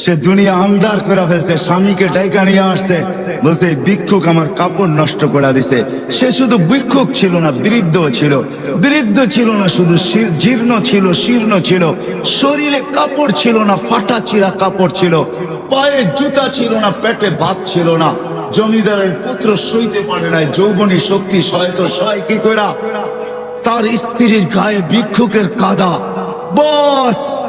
সে দুনিয়া আন্দার করে ফেলছে, স্বামীকে ডাইকা নিয়ে আসছে। বলছে ভিক্ষুক আমার কাপড় নষ্ট করে দিছে। সে শুধু ভিক্ষুক ছিল না, বৃদ্ধ ছিল। বৃদ্ধ ছিল না, শুধু জীর্ণ ছিল, শীর্ণ ছিল। শরীরে কাপড় ছিল না, ফাটা চিরা কাপড় ছিল। পায়ে জুতা ছিল না, পেটে ভাত ছিল না। জমিদারের পুত্র সইতে পারে নাই, যৌবনী শক্তি সহায়ত সহায় কি করা তার স্ত্রীর গায়ে ভিক্ষুকের কাদা। বস!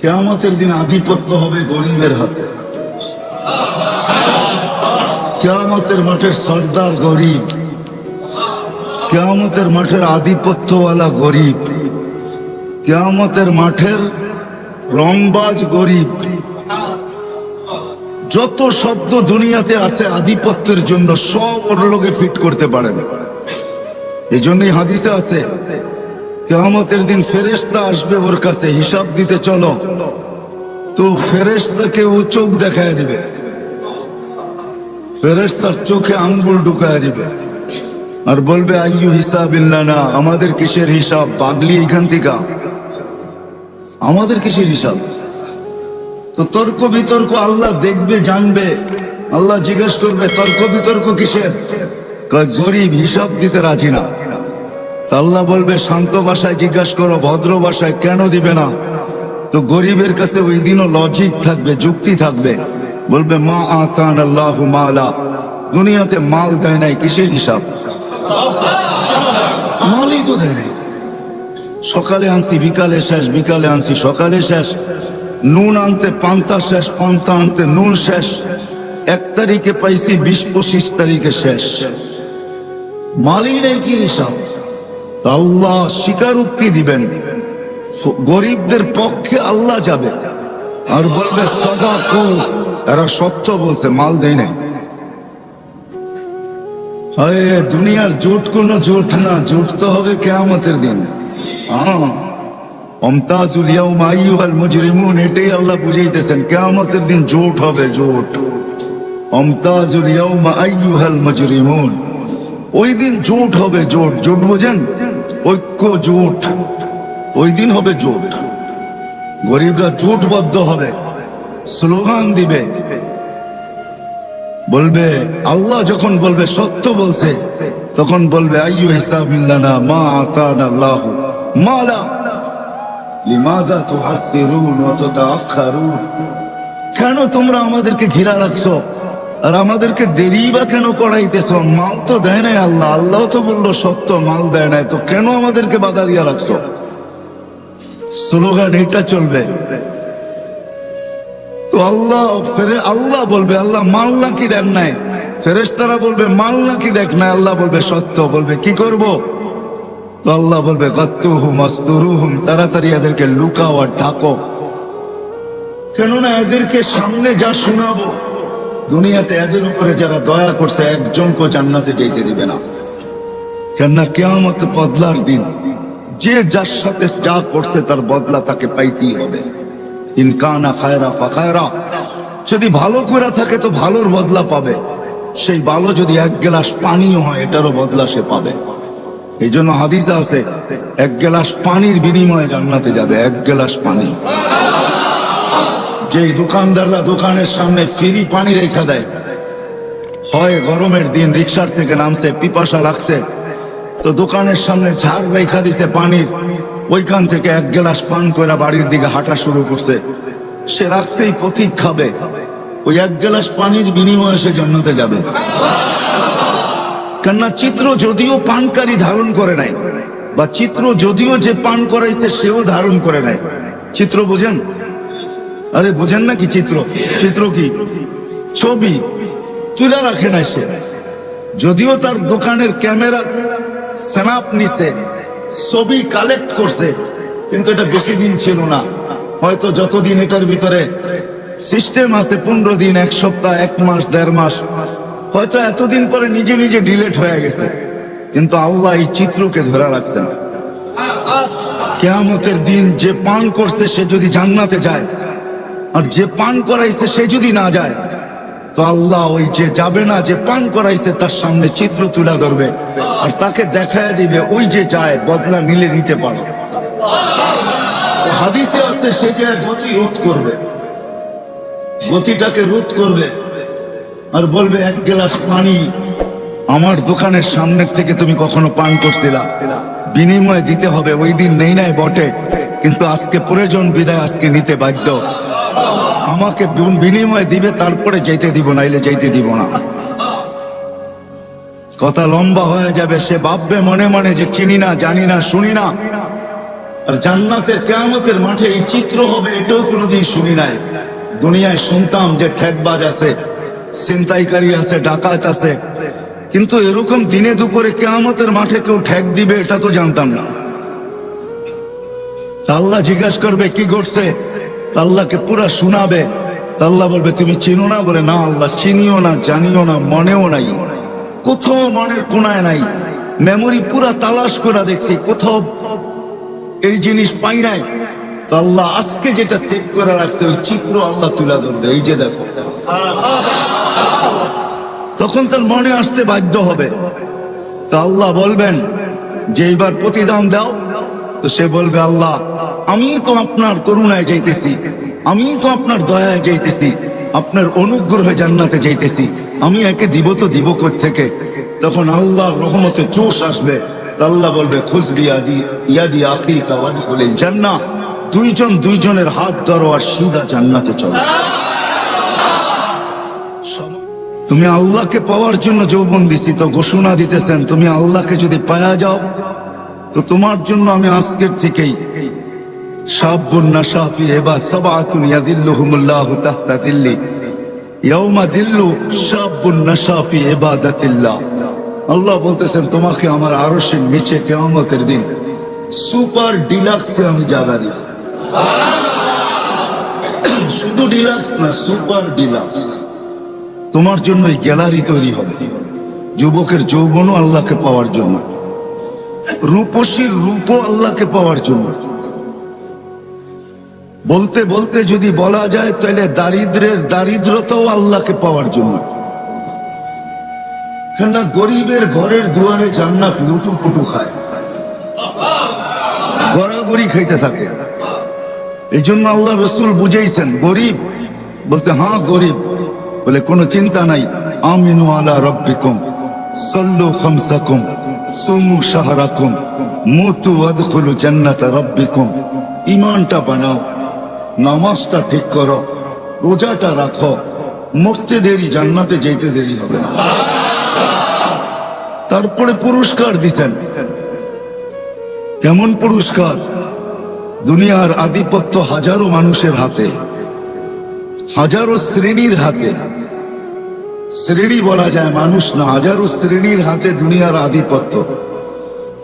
কেয়ামতের দিন আধিপত্য হবে গরিবের হাতে। কেয়ামতের মাঠের সর্দার গরিব। কেয়ামতের মাঠের আধিপত্যওয়ালা গরিব। কেয়ামতের মাঠের রংবাজ গরিব। যত শব্দ দুনিয়াতে আছে আধিপত্যের জন্য সব ওর লোকে ফিট করতে পারেন। এই জন্যই হাদিসে আছে কেয়ামতের দিন ফেরেশতা আসবে ওর কাছে, হিসাব দিতে চলো। তো ফেরেশতাকে ও চোখ দেখায় দিবে। ফেরেশতার চোখে আঙ্গুল ঢুকায় দিবে। আর বলবে, আইয়ু হিসাব না আমাদের কিসের হিসাব? পাগলি এখান থেকে। আমাদের কিসের হিসাব? তো তর্ক বিতর্ক আল্লাহ দেখবে, জানবে। আল্লাহ জিজ্ঞেস করবে, তর্ক বিতর্ক কিসের? গরিব, হিসাব দিতে রাজি না। আল্লাহ বলবে, শান্ত ভাষায় জিজ্ঞাসা করো, ভদ্র ভাষায় কেন দিবে না? তো গরিবের কাছে ওই দিনও লজিক থাকবে, যুক্তি থাকবে। বলবে, মা আতান আল্লাহ মালা। দুনিয়াতে মাল দেয় নাই, কিসের হিসাব? মালই তো দেয় নাই। সকালে আনছি, বিকালে শেষ, বিকালে আনছি, সকালে শেষ। নুন আনতে পান্তা শেষ, পান্তা আনতে নুন শেষ। এক তারিখে পাইছি, বিশ পঁচিশ তারিখে শেষ। মালই নেই কি হিসাব? আল্লাহ স্বীকারোক্তি দিবেন। গরিবদের পক্ষে আল্লাহ যাবে। আর বলবে সদা এরা সত্য বলছে, মাল দেয় নাই। দুনিয়ার জোট কোনো জোট না, জোট তো হবে কেয়ামতের দিন। অমতাজুল ইয়াউম আইয়ুহাল মুজরিমুন, এটাই আল্লাহ বুঝাইতেছেন, কেয়ামতের দিন জোট হবে, জোট। অমতাজুল ইয়াউম আইয়ুহাল মুজরিমুন, ওই দিন জোট হবে, জোট। জোট বোঝেন? ঐক্য জোট। ওই দিন হবে জোট। গরিবরা জোটবদ্ধ হবে। স্লোগান দিবে। বলবে, আল্লাহ যখন বলবে সত্য বলছে, তখন বলবে, আইয়ু হিসাব না মা আতান আল্লাহ মালা। লিমাদা তুহাসসিরুন ওয়া তুতাআখারুন। কেন তোমরা আমাদেরকে ঘিরা রাখছো? আর আমাদেরকে দেরি বা কেন করাইতেছ? মাল তো দেয় নাই আল্লাহ। আল্লাহ তো বলল, সত্য, মাল দেয় নাই। তো কেন আমাদেরকে বাধা দিয়া রাখছো? স্লোগান, এটা চলবে। তো আল্লাহ, ফেরে আল্লাহ বলবে, আল্লাহ, মাল নাকি দেন নাই? ফেরেশতারা বলবে, মাল নাকি দেখ নাই? আল্লাহ বলবে, সত্য। বলবে, কি করব? তো আল্লাহ বলবে, গত্তুহুম আস্তুরুহুম, তাড়াতাড়ি এদেরকে লুকাও আর ঢাকো কেননা এদেরকে সামনে যা শোনাবো দুনিয়াতে এদের উপরে যারা দয়া করছে একজনকে জান্নাতে যেতে দিবে না। কেননা কেয়ামত বদলার দিন, যে যার সাথে যা করছে তার বদলা তাকে পাইতেই হবে। ইনকানা খায়রা ফাখায়রা, যদি ভালো করে থাকে তো ভালোর বদলা পাবে। সেই ভালো যদি এক গ্লাস পানিও হয়, এটারও বদলা সে পাবে। এই জন্য হাদিসে আছে, এক গ্লাস পানির বিনিময়ে জান্নাতে যাবে, এক গ্লাস পানি। যে দোকানদাররা দোকানের সামনে ফ্রি পানি রেখা দেয়, হয় গরমের দিন রিক্সার থেকে নামছে, পিপাসা লাগছে, তো দোকানের সামনে ঝাড় রেখা দিছে পানির ওইখান থেকে এক গ্লাস পান করে বাড়ির দিকে হাঁটা শুরু করছে। সে রাখছেই প্রতীক খাবে, ওই এক গ্লাস পানির বিনিময়ে সে জন্নতে যাবে। কেননা চিত্র যদিও পানকারী ধারণ করে নাই, বা চিত্র যদিও যে পান করাইছে সেও ধারণ করে নাই। চিত্র বোঝেন? আরে বোঝেন না কি চিত্র? চিত্র কি? ছবি। তুলে রাখে না সে যদিও তার দোকানের ক্যামেরা স্ন্যাপ নিছে, ছবি কালেক্ট করছে, কিন্তু এটা বেশি দিন ছিল না। হয়তো যতদিন এটার ভিতরে সিস্টেম আছে, পনেরো দিন, এক সপ্তাহ, এক মাস, দেড় মাস, হয়তো এতদিন পরে নিজে নিজে ডিলেট হয়ে গেছে। কিন্তু আল্লাহ এই চিত্রকে ধরে রাখছেন। কেয়ামতের দিন যে পান করছে, সে যদি জান্নাতে যায় আর যে পান করাইছে সে যদি না যায়, তো আল্লাহ ওই যে যাবে না, যে পান করাইছে তার সামনে চিত্র তুলে ধরবে আর তাকে দেখায় দিবে, ওই যে যায়, বদলা মিলে নিতে পারো। হাদিসে আছে, সে যে গতি রোধ করবে। গতিটাকে রোধ করবে আর বলবে, এক গ্লাস পানি আমার দোকানের সামনের থেকে তুমি কখনো পান করছিলা। বিনিময় দিতে হবে, ওই দিন নেই নাই বটে, কিন্তু আজকে প্রয়োজন বিদায় আজকে নিতে বাধ্য। আমাকে বিনিময় দিবে, তারপরে যেতে দিব, নাইলে যেতে দিব না। কথা লম্বা হয়ে যাবে, সে ভাববে মনে মনে যে চিনি না, জানি না, শুনি না। আর জান্নাতের কেয়ামতের মাঠে এই চিত্র হবে, এটাও কোনোদিন শুনি নাই। দুনিয়ায় শুনতাম যে ঠেকবাজ আছে, ছিনতাইকারী আছে, ডাকাত আছে। কিন্তু এরকম দিনে দুপুরে কেয়ামতের মাঠে কেউ ঠেক দিবে, এটা তো জানতাম না। আল্লাহ জিজ্ঞাসা করবে, কি ঘটছে? আল্লাহকে পুরা শোনাবে। আল্লাহ বলবে, তুমি চিনো না? বলে, না আল্লাহ, চিনিও না, জানিও না, মনেও নাই। কোথাও মনের কোনায় নাই। মেমোরি পুরা তালাশ করে দেখছি, কোথাও এই জিনিস পাই নাই। তো আল্লাহ আজকে যেটা সেভ করে রাখছে, ওই চিত্র আল্লাহ তুলে ধরবে। এই যে দেখো। তখন তার মনে আসতে বাধ্য হবে। তো আল্লাহ বলবেন যে, এইবার প্রতিদান দাও। তো সে বলবে, আল্লাহ আমি তো আপনার করুণায় যাইতেছি। আমি তো আপনার দয়ায় যাইতেছি। আপনার অনুগ্রহে জান্নাতে যাইতেছি। আমি একে দিব তো দিব থেকে? তখন আল্লাহ রহমতে জোশ আসবে। আল্লাহ বলবে খুশবি আদি ইয়াদি আখি কাওয়াদি বলে জান্না। দুইজন দুইজনের হাত ধরো আর সিধা জান্নাতে চলো। তুমি আল্লাহকে পাওয়ার জন্য যৌবন দিছি, তো ঘোষণা দিতেছেন, তুমি আল্লাহকে যদি পায়া যাও, তো তোমার জন্য আমি আজকের থেকেই সাবুন নাশাফি এবা সাবাতুন ইয়াদিল্লুহুমুল্লাহু তাহতা দিল্লি। ইয়াউমা দিল্লু সাবুন নাশাফি ইবাদাতিল্লাহ। আল্লাহ বলতেছেন, তোমাকে আমার আরশের নিচে কিয়ামতের দিন সুপার ডিলাক্সে আমি জায়গা দিব। শুধু ডিলাক্স না, সুপার ডিলাক্স। তোমার জন্য এই গ্যালারি তৈরি হবে, যুবকের যৌবনও আল্লাহকে পাওয়ার জন্য, রূপসীর রূপও আল্লাহকে পাওয়ার জন্য। বলতে বলতে যদি বলা যায়, তাহলে দারিদ্রের দারিদ্রতাও আল্লাহকে পাওয়ার জন্য। কেননা গরিবের ঘরের দুয়ারে জান্নাত লুটু পুটু খায়। গড়াগড়ি খাইতে থাকে। এই জন্য আল্লাহ রসুল বুঝাইছেন, গরিব, বলছে হ্যাঁ গরিব। বলে, কোনো চিন্তা নাই। আমিনু আলা রব্বিকুম, সল্লু খামসাকুম, সুমু শাহরাকুম, মুতু আদখুলু জান্নাতা রব্বিকুম। ইমানটা বানাও নামাজটা ঠিক করো, রোজাটা রাখো, মরতে দেরি, জান্নাতে যেতে দেরি হবে তারপরে পুরস্কার দিছেন। কেমন পুরস্কার? দুনিয়ার আধিপত্য হাজারো মানুষের হাতে, হাজারো শ্রেণির হাতে। শ্রেণি বলা যায় মানুষ না, হাজারো শ্রেণির হাতে দুনিয়ার আধিপত্য।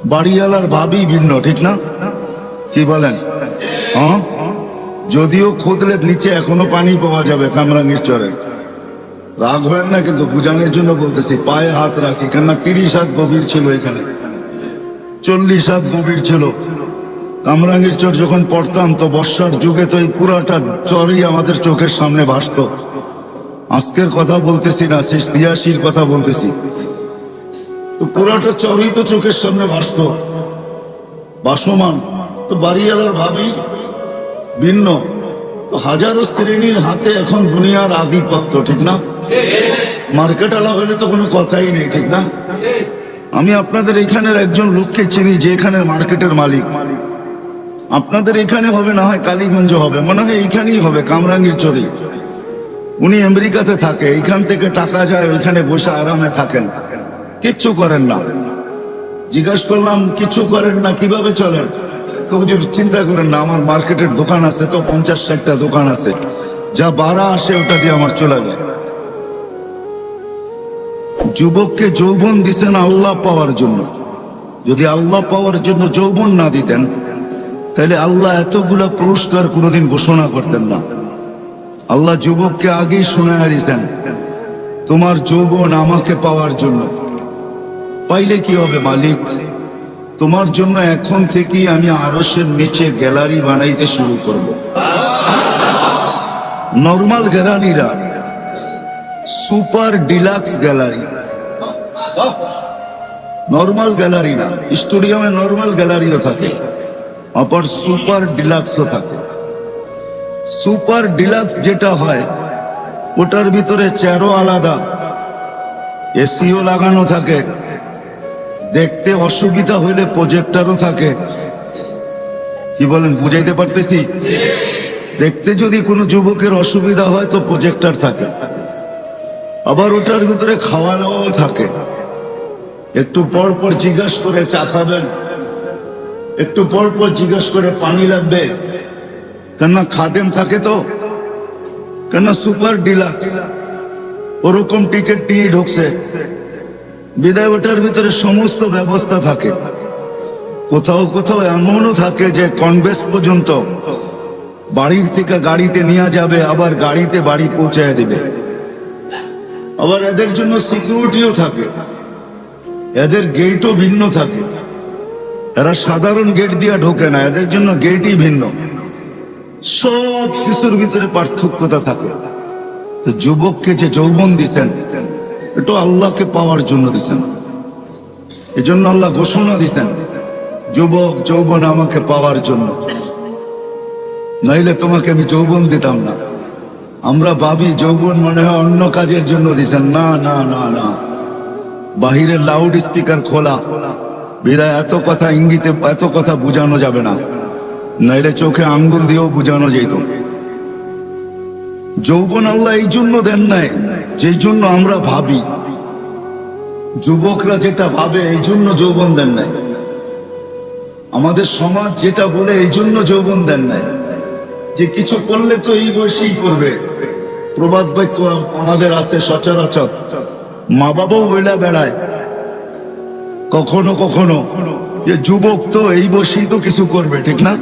বাড়িওয়ালার ভাবি ভিন্ন, ঠিক না? কি বলেন? হ্যাঁ? যদিও খুদলে নিচে এখনও পানি পাওয়া যাবে কামরাঙ্গীর চরে। রাগ হয় না কিন্তু বুঝানোর জন্য বলতেছি, পায়ে হাত রাখি, কেননা তিরিশ হাত গভীর ছিল এখানে। চল্লিশ হাত গভীর ছিল। কামরাঙ্গীর চর যখন পড়তাম তো বর্ষার যুগে তো এই পুরাটা চরই আমাদের চোখের সামনে ভাসত। আজকের কথা বলতেছি না, সেই ছিয়াশির কথা বলতেছি। তো পুরাটা চরই তো চোখের সামনে ভাসত। বাসমান তো বাড়িওয়ালার ভাবি ভিন্ন। হাজারো শ্রেণির হাতে এখন দুনিয়ার আধিপত্য, ঠিক না? মার্কেট আলা হলে তো কোনো কথাই নেই, ঠিক না? আমি আপনাদের এখানের একজন লোককে চিনি, যে এখানের মার্কেটের মালিক। আপনাদের এখানে হবে, না হয় কালীগঞ্জ হবে, মনে হয় এইখানেই হবে, কামরাঙ্গীর চরি। উনি আমেরিকাতে থাকে, এইখান থেকে টাকা যায়, ওইখানে বসে আরামে থাকেন। কিচ্ছু করেন না। জিজ্ঞাসা করলাম, কিছু করেন না, কীভাবে চলেন? চিন্তা করেন না, আমার মার্কেটের দোকান আছে তো, পঞ্চাশ ষাটটা দোকান আছে। যা বাড়া আসে ওটা দিয়ে আমার চলে যায়। যুবককে যৌবন দিছেন আল্লাহ পাওয়ার জন্য। যদি আল্লাহ পাওয়ার জন্য যৌবন না দিতেন, তাহলে আল্লাহ এতগুলা পুরস্কার কোনোদিন ঘোষণা করতেন না। আল্লাহ যুবককে আগেই শোনায় দিয়েছেন তোমার যৌবন আমাকে পাওয়ার জন্য। পাইলে কি হবে মালিক? তোমার জন্য এখন থেকেই আমি আরসের নিচে গ্যালারি বানাইতে শুরু করব। Normal গ্যালারিরা super deluxe gallery. Normal gallery না, স্টুডিয়ামে নর্মাল গ্যালারিও থাকে, আবার সুপার ডিলাক্সও থাকে। সুপার ডিলাক্স যেটা হয়, ওটার ভিতরে চেয়ারও আলাদা, এসিও লাগানো থাকে। দেখতে অসুবিধা হইলে প্রজেক্টারও থাকে। কি বলেন, বুঝাইতে পারতেছি? দেখতে যদি কোনো যুবকের অসুবিধা হয়, তো প্রজেক্টার থাকে। আবার ওটার ভিতরে খাওয়া দাওয়াও থাকে। একটু পর পর জিজ্ঞাসা করে চা খাবেন। একটু পর পর জিজ্ঞাসা করে পানি লাগবে। কেননা খাদেম থাকে তো। কেননা সুপার ডিলাক্স। ওরকম টিকিট নিয়ে ঢুকছে। বিদায় ওটার ভিতরে সমস্ত ব্যবস্থা থাকে। কোথাও কোথাও এমনও থাকে যে কনভেস পর্যন্ত বাড়ির থেকে গাড়িতে নিয়ে যাবে, আবার গাড়িতে বাড়ি পৌঁছায় দিবে। আবার এদের জন্য সিকিউরিটিও থাকে। এদের গেটও ভিন্ন থাকে। এরা সাধারণ গেট দিয়ে ঢোকে না, এদের জন্য গেটই ভিন্ন। সব কিছুর ভিতরে পার্থক্যতা থাকে। তো যুবককে যে যৌবন দিছেন এটা আল্লাহকে পাওয়ার জন্য দিছেন। এই জন্য আল্লাহ ঘোষণা দিছেন, যুবক, যৌবন আমাকে পাওয়ার জন্য। নাইলে তোমাকে আমি যৌবন দিতাম না। আমরা ভাবি যৌবন মনে হয় অন্য কাজের জন্য দিছেন। না না না না। বাহিরের লাউড স্পিকার খোলা। বিদায়, এত কথা ইঙ্গিতে, এত কথা বোঝানো যাবে না। নাইলে চোখে আঙ্গুল দিয়েও বোঝানো যেত। যৌবন আল্লাহ এই জন্য দেন নাই। যেই জন্য আমরা ভাবি, যুবকরা যেটা ভাবে, এই জন্য যৌবন দেন নাই। আমাদের সমাজ যেটা বলে, এই জন্য যৌবন দেন নাই। যে কিছু করলে তো এই বয়সেই করবে। প্রবাদ বাক্য আমাদের আছে সচরাচর। মা বাবাও বইলা বেড়ায়। কখনো কখনো যে যুবক তো এই বয়সেই তো কিছু করবে, ঠিক না?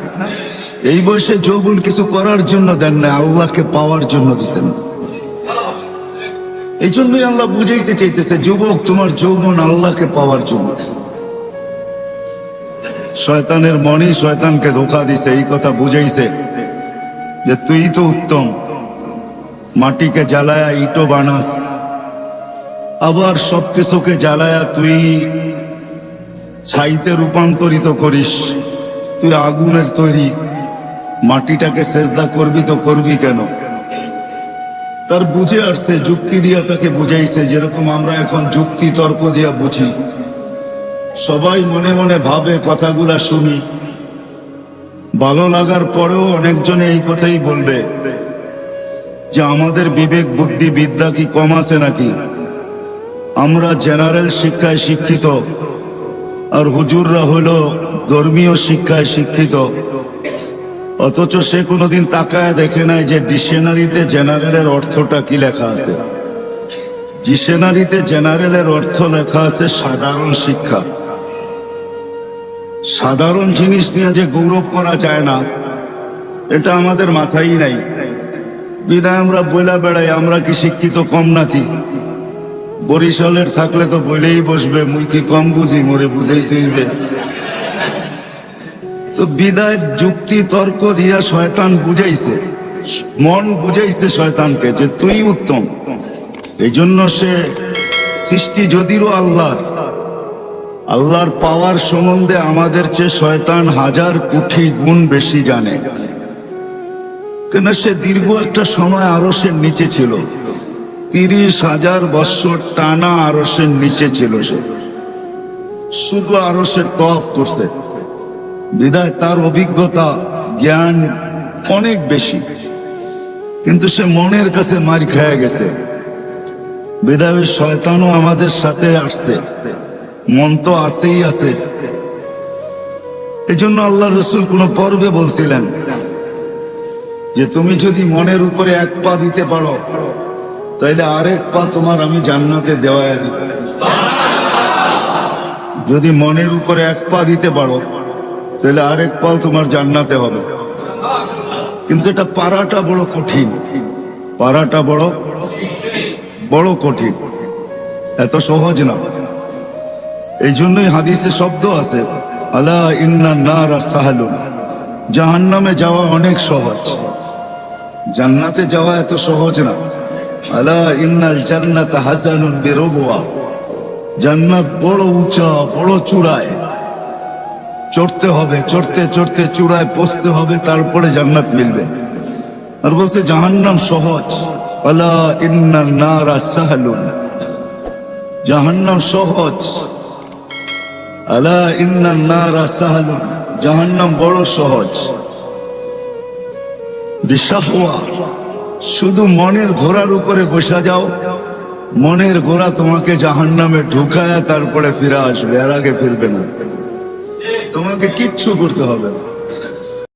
এই বয়সে যৌবন কিছু করার জন্য দেন না আল্লাহকে পাওয়ার জন্য দিচ্ছেন এই জন্যই আল্লাহ বুঝাইতে চাইতেছে, যুবক, তোমার যৌবন আল্লাহকে পাওয়ার জন্য। শয়তানের মনই শয়তানকে ধোকা দিছে, এই কথা বুঝাইছে যে তুই তো উত্তম। মাটিকে জ্বালায়া ইটো বানাস, আবার সবকিছুকে জ্বালায়া তুই ছাইতে রূপান্তরিত করিস। তুই আগুনের তৈরি, মাটিটাকে সেজদা করবি তো করবি কেন? তার বুঝে আসছে, যুক্তি দিয়া তাকে বুঝাইছে, যেরকম আমরা এখন যুক্তি, তর্ক দিয়া বুঝি। সবাই মনে মনে ভাবে, কথাগুলা শুনি। ভালো লাগার পরেও অনেকজনে এই কথাই বলবে, যে আমাদের বিবেক বুদ্ধি বিদ্যা কি কম আছে নাকি? আমরা জেনারেল শিক্ষায় শিক্ষিত, আর হুজুররা হলো ধর্মীয় শিক্ষায় শিক্ষিত। অথচ সে কোনোদিন তাকায় দেখে নাই যে ডিকশনারিতে জেনারেলের অর্থটা কি লেখা আছে। ডিকশনারিতে জেনারেলের অর্থ লেখা আছে সাধারণ শিক্ষা। সাধারণ জিনিস নিয়ে যে গৌরব করা যায় না, এটা আমাদের মাথায় নাই। বিদায় আমরা বইলা বেড়াই, আমরা কি শিক্ষিত কম নাকি? বরিশালের থাকলে তো বলেই বসবে, মুই কি কম বুঝি? মোরে বুঝাইতে হইবে তো বিদায়, যুক্তি, তর্ক দিয়া শয়তান বুঝাইছে। মন বুঝাইছে শয়তানকে যে তুই উত্তম। এই জন্য সে সৃষ্টি যদিও আল্লাহর আল্লাহর পাওয়ার সম্বন্ধে আমাদের চেয়ে শয়তান হাজার কোটি গুণ বেশি জানে। কেন সে দীর্ঘ একটা সময় আরসের নিচে ছিল। তিরিশ হাজার বৎসর টানা আরসের নিচে ছিল সে। শুধু আরসের তফ করছে। বিদায় তার অভিজ্ঞতা, জ্ঞান অনেক বেশি। কিন্তু সে মনের কাছে মার খেয়ে গেছে। বিদায় শয়তানও আমাদের সাথে আসছে। মন তো আছেই আছে। এই জন্য আল্লাহ রসুল কোন পর্বে বলছিলেন, যে তুমি যদি মনের উপরে এক পা দিতে পারো, তাইলে আরেক পা তোমার আমি জান্নাতে দেওয়া দিব। যদি মনের উপরে এক পা দিতে পারো তাহলে আরেক পাল তোমার জান্নাতে হবে। কিন্তু এটা পারাটা বড় কঠিন। পারাটা বড় বড় কঠিন। এত সহজ না। এই জন্যই হাদিসে শব্দ আছে, আলা ইন্না নারা সাহালুন। জাহান্নামে যাওয়া অনেক সহজ। জান্নাতে যাওয়া এত সহজ না। আলা ইন্নাল জান্নাত হাসানুন বিরবুয়া। জান্নাত বড় উঁচা, বড় চূড়ায়। চড়তে হবে, চড়তে চড়তে চূড়ায় পৌঁছতে হবে, তারপরে জান্নাত মিলবে। আর বলছে, জাহান্নাম সহজ। আলা ইন্না নারা সাহালুন। জাহান্নাম সহজ। আলা ইন্না নারা সাহালুন। জাহান্নাম বড় সহজ। বিশাহওয়া। শুধু মনের ঘোড়ার উপরে বসা যাও। মনের ঘোড়া তোমাকে জাহান্নামে ঢুকায় তারপরে ফিরে আসবে এর আগে ফিরবে না। তোমাকে কিচ্ছু করতে হবে না।